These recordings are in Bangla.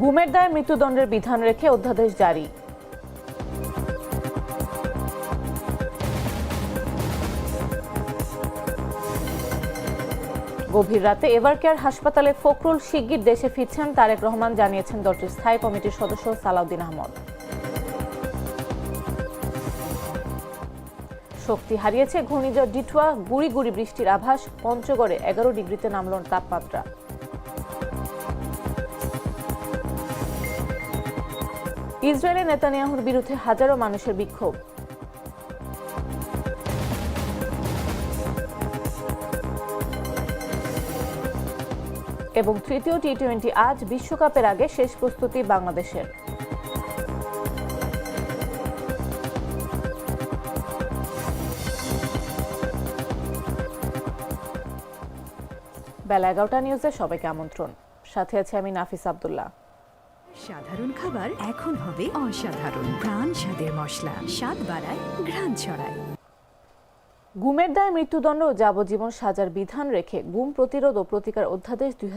গুমের দায়ে মৃত্যুদণ্ডের বিধান রেখে অধ্যাদেশ জারি। গভীর রাতে এভারকেয়ার হাসপাতালে ফখরুল শিগগির দেশে ফিরছেন তারেক রহমান জানিয়েছেন দলটির স্থায়ী কমিটির সদস্য সালাউদ্দিন আহমদ। শক্তি হারিয়েছে ঘূর্ণিঝড় ডিটুয়া গুড়ি গুড়ি বৃষ্টির আভাস, পঞ্চগড়ে এগারো ডিগ্রিতে নামল তাপমাত্রা। ইসরায়েলে নেতানিয়াহুর বিরুদ্ধে হাজারো মানুষের বিক্ষোভ। এবং তৃতীয় টি টোয়েন্টি আজ বিশ্বকাপের আগে শেষ প্রস্তুতি বাংলাদেশের। বেলা এগারোটা নিউজে সবাইকে আমন্ত্রণ। সাথে আছে আমি নাফিস আব্দুল্লাহ। সাধারণ খাবার এখন হবে অসাধারণ। প্রাণ স্বাদের মশলা, স্বাদ বাড়ায়, ঘ্রাণ ছড়ায়। গুমের দায়ে মৃত্যুদণ্ড ও যাবজ্জীবন সাজার বিধান রেখে গুম প্রতিরোধ ও প্রতিকার অধ্যাদেশ দুই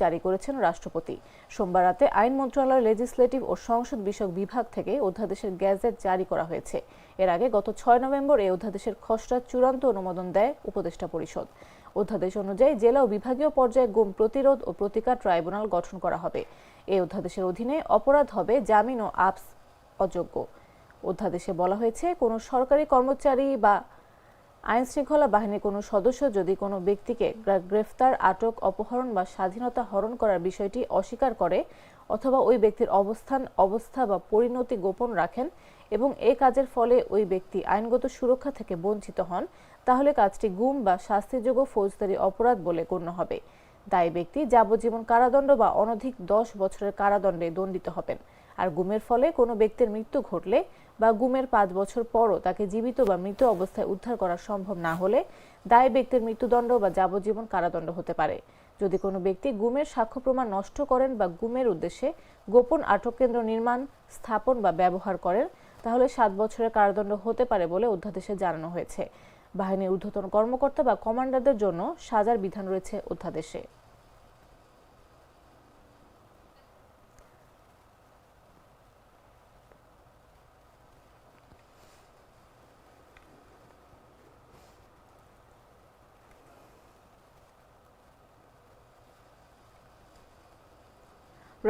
জারি করেছেন রাষ্ট্রপতি। সোমবার রাতে আইন মন্ত্রণালয়ের লেজিসলেটিভ ও সংসদ বিষয়ক বিভাগ থেকে অধ্যাদেশের গ্যাজেট জারি করা হয়েছে। এর আগে গত ছয় নভেম্বর এই অধ্যাদেশের খসড়া চূড়ান্ত অনুমোদন দেয় উপদেষ্টা পরিষদ। অধ্যাদেশ অনুযায়ী জেলা ও বিভাগীয় পর্যায়ে গুম প্রতিরোধ ও প্রতিকার ট্রাইব্যুনাল গঠন করা হবে। এই অধ্যাদেশের অধীনে অপরাধ হবে জামিন ও আপস অযোগ্য। অধ্যাদেশে বলা হয়েছে, কোনো সরকারি কর্মচারী বা আইন শৃঙ্খলা বাহিনীর কোনো সদস্য যদি কোনো ব্যক্তিকে গ্রেফতার, আটক, অপহরণ বা স্বাধীনতা হরণ করার বিষয়টি অস্বীকার করে অথবা ওই ব্যক্তির অবস্থান, অবস্থা বা পরিণতি গোপন রাখেন এবং এ কাজের ফলে ওই ব্যক্তি আইনগত সুরক্ষা থেকে বঞ্চিত হন, তাহলে কাজটি গুম বা শাস্তিযোগ্য ফৌজদারি অপরাধ বলে গণ্য হবে। দায়ী ব্যক্তি যাবজ্জীবন কারাদণ্ড বা অনধিক দশ বছরের কারাদণ্ডে দণ্ডিত হবেন আর গুমের ফলে কোনো ব্যক্তির মৃত্যু ঘটলে বা গুমের পাঁচ বছর পরও তাকে জীবিত বা মৃত অবস্থায় উদ্ধার করা সম্ভব না হলে দায়ী ব্যক্তির মৃত্যুদণ্ড বা যাবজ্জীবন কারাদণ্ড হতে পারে। যদি কোনো ব্যক্তি গুমের সাক্ষ্য প্রমাণ নষ্ট করেন বা গুমের উদ্দেশ্যে গোপন আটক কেন্দ্র নির্মাণ, স্থাপন বা ব্যবহার করেন, তাহলে সাত বছরের কারাদণ্ড হতে পারে বলে অধ্যাদেশে জানানো হয়েছে। বাহিনীর ঊর্ধ্বতন কর্মকর্তা বা কমান্ডারদের জন্য সাজার বিধান রয়েছে অধ্যাদেশে।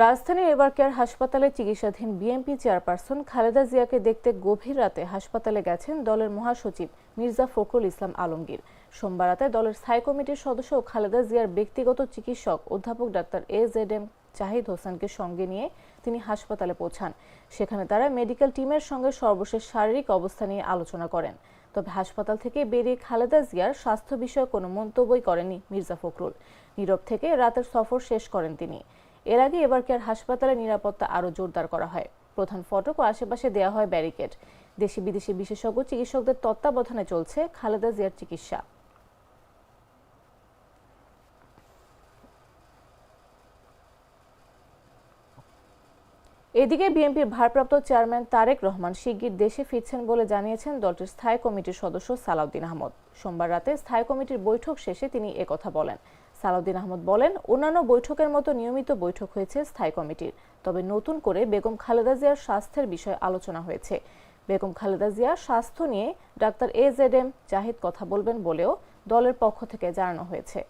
রাজধানীর এবারকেয়ার হাসপাতালে চিকিৎসাধীন বিএনপি চেয়ারপারসন খালেদা জিয়াকে দেখতে গভীর রাতে হাসপাতালে গেছেন দলের মহাসচিব মির্জা ফখরুল ইসলাম আলমগীর। সোমবার রাতে দলের স্থায়ী কমিটির সদস্য খালেদা জিয়ার ব্যক্তিগত চিকিৎসক অধ্যাপক doctor A Z M Zahid হোসেনকে সঙ্গে নিয়ে তিনি হাসপাতালে পৌঁছান। সেখানে তারা মেডিকেল টিমের সঙ্গে সর্বশেষ শারীরিক অবস্থা নিয়ে আলোচনা করেন। তবে হাসপাতাল থেকে বেরিয়ে খালেদা জিয়ার স্বাস্থ্য বিষয়ে কোনো মন্তব্যই করেনি মির্জা ফখরুল। নীরব থেকে রাতের সফর শেষ করেন তিনি। এর আগে এবারকেয়ার হাসপাতালে নিরাপত্তা আরও জোরদার করা হয়। প্রধান ফটক ও আশেপাশে দেওয়া হয় ব্যারিকেড। দেশি বিদেশি বিশেষজ্ঞ, চিকিৎসকদের তত্ত্বাবধানে চলছে খালেদা জিয়ার চিকিৎসা। এদিকে বিএনপির ভারপ্রাপ্ত চেয়ারম্যান তারেক রহমান শিগগির দেশে ফিরছেন বলে জানিয়েছেন দলটির স্থায়ী কমিটির সদস্য সালাউদ্দিন আহমদ। সোমবার রাতে স্থায়ী কমিটির বৈঠক শেষে তিনি একথা বলেন। সালাউদ্দিন আহমদ বলেন, অন্যান্য বৈঠকের মতো নিয়মিত বৈঠক হয়েছে স্থায়ী কমিটির। তবে নতুন করে বেগম খালেদা জিয়ার স্বাস্থ্যের বিষয়ে আলোচনা হয়েছে। বেগম খালেদা জিয়ার স্বাস্থ্য নিয়ে doctor A Z M Zahid কথা বলবেন বলেও দলের পক্ষ থেকে জানানো হয়েছে।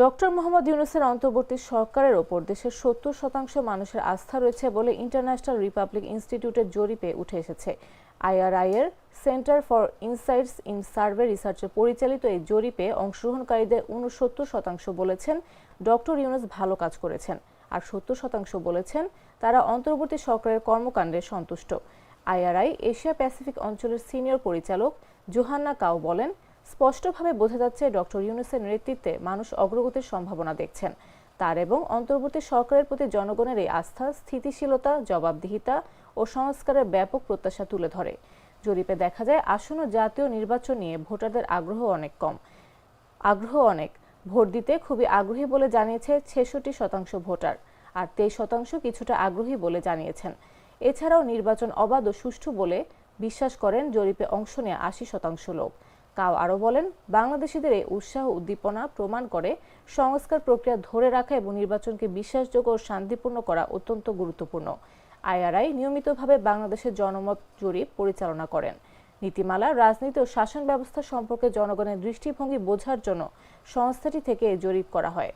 ডক্টর মোহাম্মদ ইউনুসের অন্তর্বর্তী সরকারের ওপর দেশের সত্তর শতাংশ মানুষের আস্থা রয়েছে বলে ইন্টারন্যাশনাল রিপাবলিক ইনস্টিটিউটের জরিপে উঠে এসেছে। আইআরআই এর center for insights in survey রিসার্চের পরিচালিত এই জরিপে অংশগ্রহণকারীদের উনসত্তর শতাংশ বলেছেন, ডক্টর ইউনুস ভালো কাজ করেছেন আর সত্তর শতাংশ বলেছেন, তারা অন্তর্বর্তী সরকারের কর্মকাণ্ডে সন্তুষ্ট। আইআরআই এশিয়া প্যাসিফিক অঞ্চলের সিনিয়র পরিচালক জোহান্না কাউ বলেন স্পষ্টভাবে বোঝা যাচ্ছে ডক্টর ইউনুসের নেতৃত্বে মানুষ অগ্রগতির সম্ভাবনা দেখছেন। তার এবং অন্তর্বর্তী সরকারের প্রতি জনগণের এই আস্থা, স্থিতিশীলতা, জবাবদিহিতা ও সংস্কারের ব্যাপক প্রত্যাশা তুলে ধরে। জরিপে দেখা যায়, আসন্ন জাতীয় নির্বাচন নিয়ে ভোটারদের আগ্রহ অনেক কম। আগ্রহ অনেক। ভোট দিতে খুবই আগ্রহী বলে জানিয়েছে ছেষট্টি শতাংশ ভোটার আর তেইশ শতাংশ কিছুটা আগ্রহী বলে জানিয়েছেন। এছাড়াও নির্বাচন অবাধ ও সুষ্ঠু বলে বিশ্বাস করেন জরিপে অংশ নেওয়া আশি শতাংশ লোক। কাও আরও বলেন, বাংলাদেশিদের এই উৎসাহ উদ্দীপনা প্রমাণ করে সংস্কার প্রক্রিয়া ধরে রাখা এবং নির্বাচনকে বিশ্বাসযোগ্য ও শান্তিপূর্ণ করা অত্যন্ত গুরুত্বপূর্ণ। আইআরআই নিয়মিতভাবে বাংলাদেশের জনমত জরিপ পরিচালনা করেন। নীতিমালা, রাজনীতি ও শাসন ব্যবস্থা সম্পর্কে জনগণের দৃষ্টিভঙ্গি বোঝার জন্য সংস্থাটি থেকে জরিপ করা হয়।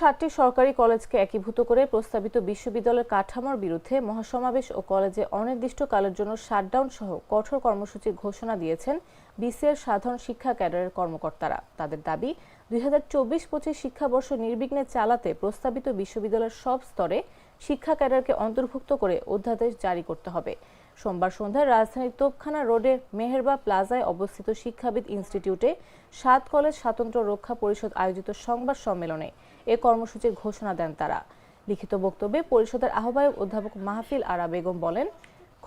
সাতটি সরকারি কলেজকে একীভূত করে প্রস্তাবিত বিশ্ববিদ্যালয়ের কাঠামোর বিরুদ্ধে মহাসমাবেশ ও কলেজে অনির্দিষ্টকালের জন্য শাটডাউন সহ কঠোর কর্মসূচি ঘোষণা দিয়েছেন বিসিএর সাধারণ শিক্ষা ক্যাডারের কর্মকর্তারা। তাদের দাবি, দুই হাজার চব্বিশ পঁচিশ শিক্ষাবর্ষ নির্বিঘ্নে চালাতে প্রস্তাবিত বিশ্ববিদ্যালয়ের সব স্তরে শিক্ষা ক্যাডারকে অন্তর্ভুক্ত করে অধ্যাদেশ জারি করতে হবে। সোমবার সন্ধ্যায় রাজধানীর তোপখানা রোডের মেহেরবা প্লাজায় অবস্থিত শিক্ষাবিদ ইনস্টিটিউটে সাত কলেজ স্বাতন্ত্র্য রক্ষা পরিষদ আয়োজিত সংবাদ সম্মেলনে এ কর্মসূচির ঘোষণা দেন তারা। লিখিত বক্তব্যে পরিষদের আহ্বায়ক অধ্যাপক মাহফিল আরা বেগম বলেন,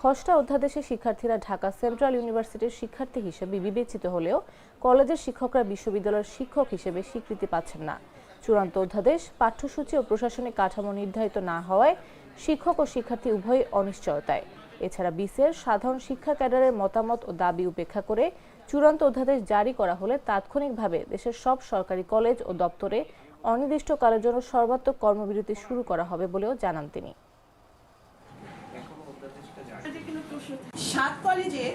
খসড়া অধ্যাদেশে শিক্ষার্থীরা ঢাকা সেন্ট্রাল ইউনিভার্সিটির শিক্ষার্থী হিসেবে বিবেচিত হলেও কলেজের শিক্ষকরা বিশ্ববিদ্যালয়ের শিক্ষক হিসেবে স্বীকৃতি পাচ্ছেন না। চূড়ান্ত অধ্যাদেশ, পাঠ্যসূচি ও প্রশাসনিক কাঠামো নির্ধারিত না হওয়ায় শিক্ষক ও শিক্ষার্থী উভয়ই অনিশ্চয়তায়। এছাড়া বিসিএর সাধারণ শিক্ষা ক্যাডারের মতামত ও দাবি উপেক্ষা করে চূড়ান্ত অধ্যাদেশ জারি করা হলে তাৎক্ষণিকভাবে দেশের সব সরকারি কলেজ ও দপ্তরে অনির্দিষ্টকালের জন্য সর্বাত্মক কর্মবিরতি শুরু করা হবে বলেও জানান তিনি। সাত কলেজে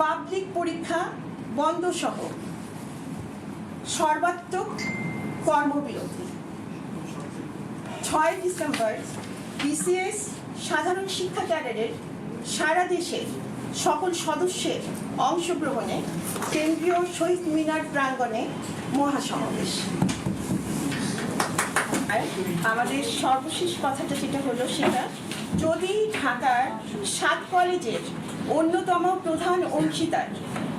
পাবলিক পরীক্ষা বন্ধ সহ সর্বাত্মক কর্মবিরতি। ছয় ডিসেম্বর বিসিএস সাধারণ শিক্ষা ক্যাডারের সারা দেশে সকল সদস্যের অংশগ্রহণে কেন্দ্রীয় শহীদ মিনার প্রাঙ্গণে মহাসমাবেশ। আমাদের সর্বশেষ কথাটা যেটা হলো সেটা, যদি ঢাকার সাত কলেজের অন্যতম প্রধান অংশীদার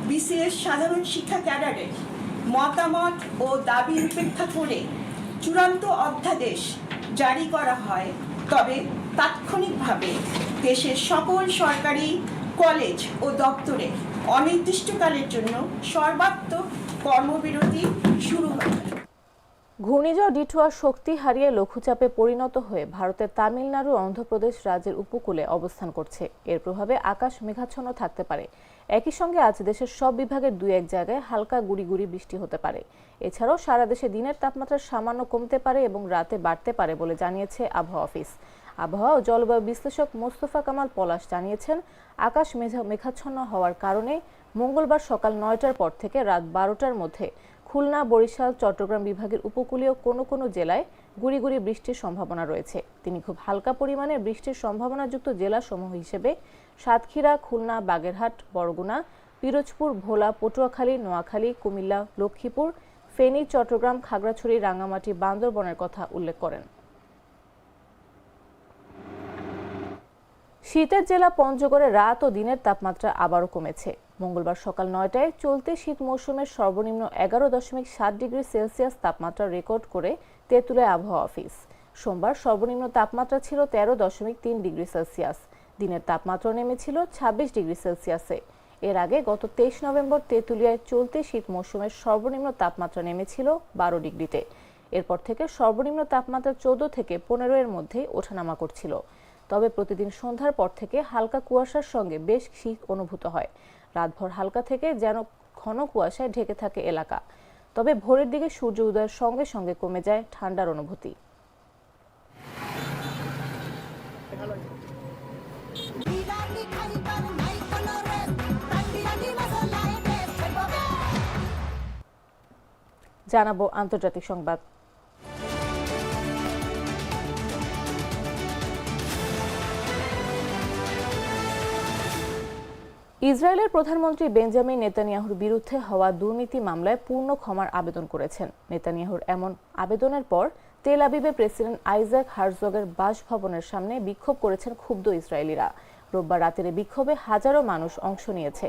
বিসিএস সাধারণ শিক্ষা ক্যাডারের মতামত ও দাবি উপেক্ষা করে চূড়ান্ত অধ্যাদেশ জারি করা হয়, তবে তাৎক্ষণিকভাবে দেশের সকল সরকারি কলেজ ও দপ্তরে অনির্দিষ্টকালের জন্য সর্বাত্মক কর্মবিরতি শুরু হবে ঘূর্ণিঝড় ডিটুয়ার শক্তি হারিয়ে লঘুচাপে পরিণত হয়ে ভারতের তামিলনাড়ু অন্ধ্রপ্রদেশ রাজ্যের উপকূলে অবস্থান করছে। এর প্রভাবে আকাশ মেঘাচ্ছন্ন থাকতে পারে। একই সঙ্গে আজ দেশের সব বিভাগের দুই এক জায়গায় হালকা গুড়ি গুড়ি বৃষ্টি হতে পারে। এছাড়াও সারা দেশে দিনের তাপমাত্রা সামান্য কমতে পারে এবং রাতে বাড়তে পারে বলে জানিয়েছে আবহাওয়া অফিস। আবহাওয়া ও জলবায়ু বিশ্লেষক মোস্তফা কামাল পলাশ জানিয়েছেন, আকাশ মেঘা মেঘাচ্ছন্ন হওয়ার কারণে মঙ্গলবার সকাল নয়টার পর থেকে রাত বারোটার মধ্যে খুলনা, বরিশাল, চট্টগ্রাম বিভাগের উপকূলীয় কোনো কোনো জেলায় গুড়ি গুড়ি বৃষ্টির সম্ভাবনা রয়েছে। তিনি খুব হালকা পরিমাণে বৃষ্টির সম্ভাবনাযুক্ত জেলাসমূহ হিসেবে সাতক্ষীরা, খুলনা, বাগেরহাট, বরগুনা, পিরোজপুর, ভোলা, পটুয়াখালী, নোয়াখালী, কুমিল্লা, লক্ষ্মীপুর, ফেনী, চট্টগ্রাম, খাগড়াছড়ি, রাঙ্গামাটি, বান্দরবনের কথা উল্লেখ করেন। শীতের জেলা পঞ্চগড়ে রাত ও দিনের তাপমাত্রা আবারও কমেছে। মঙ্গলবার সকাল নয়টায় চলতি শীত মৌসুমের সর্বনিম্ন এগারো দশমিক সাত ডিগ্রি সেলসিয়াস তাপমাত্রা রেকর্ড করে তেঁতুলায় আবহাওয়া অফিস। সোমবার সর্বনিম্ন তাপমাত্রা ছিল তেরো দশমিক তিন ডিগ্রি সেলসিয়াস। দিনের তাপমাত্রা নেমেছিল ছাব্বিশ ডিগ্রি সেলসিয়াসে। এর আগে গত তেইশ নভেম্বর তেঁতুলিয়ায় চলতি শীত মৌসুমের সর্বনিম্ন তাপমাত্রা নেমেছিল বারো ডিগ্রিতে। এরপর থেকে সর্বনিম্ন তাপমাত্রা চোদ্দ থেকে পনেরো এর মধ্যেই ওঠানামা করছিল। তবে প্রতিদিন সন্ধ্যার পর থেকে হালকা কুয়াশার সঙ্গে বেশ শীত অনুভূত হয়। রাতভর হালকা থেকে যেন ঘন কুয়াশায় ঢেকে থাকে এলাকা। তবে ভোরের দিকে সূর্য উদয়ের সঙ্গে সঙ্গে কমে যায় ঠান্ডার অনুভূতি। জানাব আন্তর্জাতিক সংবাদ। ইসরায়েলের প্রধানমন্ত্রী বেঞ্জামিন নেতানিয়াহুর বিরুদ্ধে হওয়া দুর্নীতি মামলায় পূর্ণ ক্ষমার আবেদন করেছেন। নেতানিয়াহুর এমন আবেদনের পর তেল আবিবে প্রেসিডেন্ট আইজাক হার্জগের বাসভবনের সামনে বিক্ষোভ করেছেন ক্ষুব্ধ ইসরায়েলিরা। রোববার রাতের বিক্ষোভে হাজারো মানুষ অংশ নিয়েছে।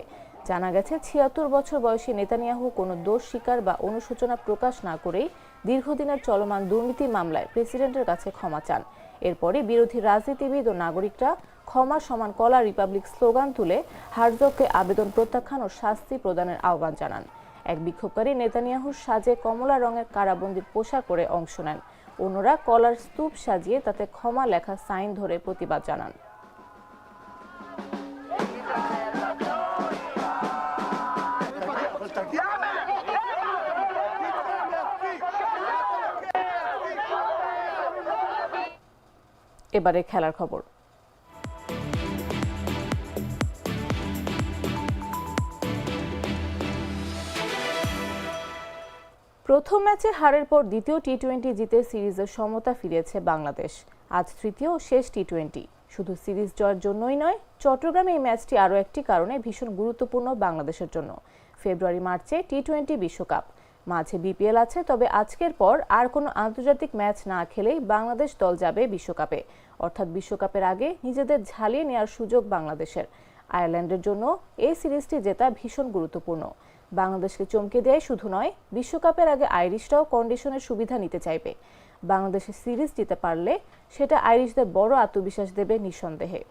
জানা গেছে, ছিয়াত্তর বছর বয়সী নেতানিয়াহু কোনো দোষ স্বীকার বা অনুশোচনা প্রকাশ না করেই দীর্ঘদিনের চলমান দুর্নীতি মামলায় প্রেসিডেন্টের কাছে ক্ষমা চান। এরপরে বিরোধী রাজনীতিবিদ ও নাগরিকরা ক্ষমা সমান কলা রিপাবলিক স্লোগান তুলে হার্জগকে আবেদন প্রত্যাখ্যান ও শাস্তি প্রদানের আহ্বান জানান। এক বিক্ষোভকারী নেতানিয়াহুর সাজে কমলা রঙের কারাবন্দির পোশাক পরে অংশ নেন। অন্যরা কলার স্তূপ সাজিয়ে তাতে ক্ষমা লেখা সাইন ধরে প্রতিবাদ জানান। এবারে খেলার খবর। প্রথম ম্যাচে হারের পর দ্বিতীয় টি টোয়েন্টি জিতে সিরিজের সমতা ফিরিয়েছে বাংলাদেশ। আজ তৃতীয় শেষ টি টোয়েন্টি শুধু সিরিজ জয়ের জন্যই নয়, চট্টগ্রামে এই ম্যাচটি আরও একটি কারণে ভীষণ গুরুত্বপূর্ণ বাংলাদেশের জন্য। ফেব্রুয়ারি, মার্চে টি টোয়েন্টি বিশ্বকাপ। মাঝে বিপিএল আছে, তবে আজকের পর আর কোনো আন্তর্জাতিক ম্যাচ না খেলেই বাংলাদেশ দল যাবে বিশ্বকাপে। অর্থাৎ বিশ্বকাপের আগে নিজেদের ঝালিয়ে নেওয়ার সুযোগ বাংলাদেশের। আয়ারল্যান্ডের জন্য এই সিরিজটি জেতা ভীষণ গুরুত্বপূর্ণ। বাংলাদেশকে চমকে দেয় শুধু নয়, বিশ্বকাপের আগে আইরিশরাও কন্ডিশনের সুবিধা নিতে চাইবে। বাংলাদেশের সিরিজ জিতে পারলে সেটা আইরিশদের বড় আত্মবিশ্বাস দেবে নিঃসন্দেহে।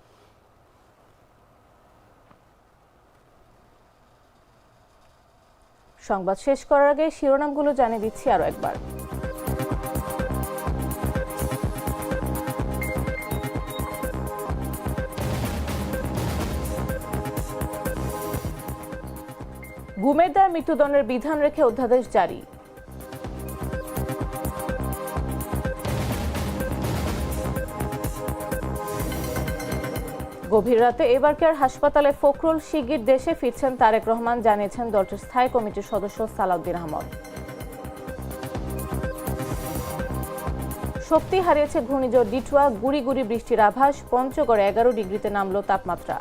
সংবাদ শেষ করার আগে শিরোনামগুলো জানিয়ে দিচ্ছি আরও একবার। গুমের দায় মৃত্যুদণ্ডের বিধান রেখে অধ্যাদেশ জারি। গভীর রাতে এবার কেয়ার হাসপাতালে ফখরুল শিগগির দেশে ফিরছেন তারেক রহমান জানিয়েছেন দলটির স্থায়ী কমিটির সদস্য সালাউদ্দিন আহমদ। শক্তি হারিয়েছে ঘূর্ণিঝড় ডিটুয়া, গুড়ি গুড়ি বৃষ্টির আভাস, পঞ্চগড়ে এগারো ডিগ্রিতে নামল তাপমাত্রা।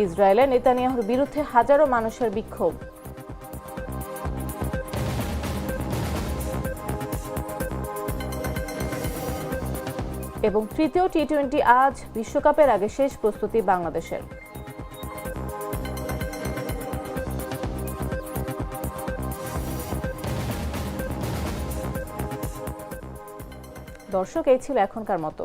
ইসরায়েলে নেতানিয়াহুর বিরুদ্ধে হাজারো মানুষের বিক্ষোভ। এবং তৃতীয় টি টোয়েন্টি আজ বিশ্বকাপের আগে শেষ প্রস্তুতি বাংলাদেশের। দর্শক, এই ছিল এখনকার মতো।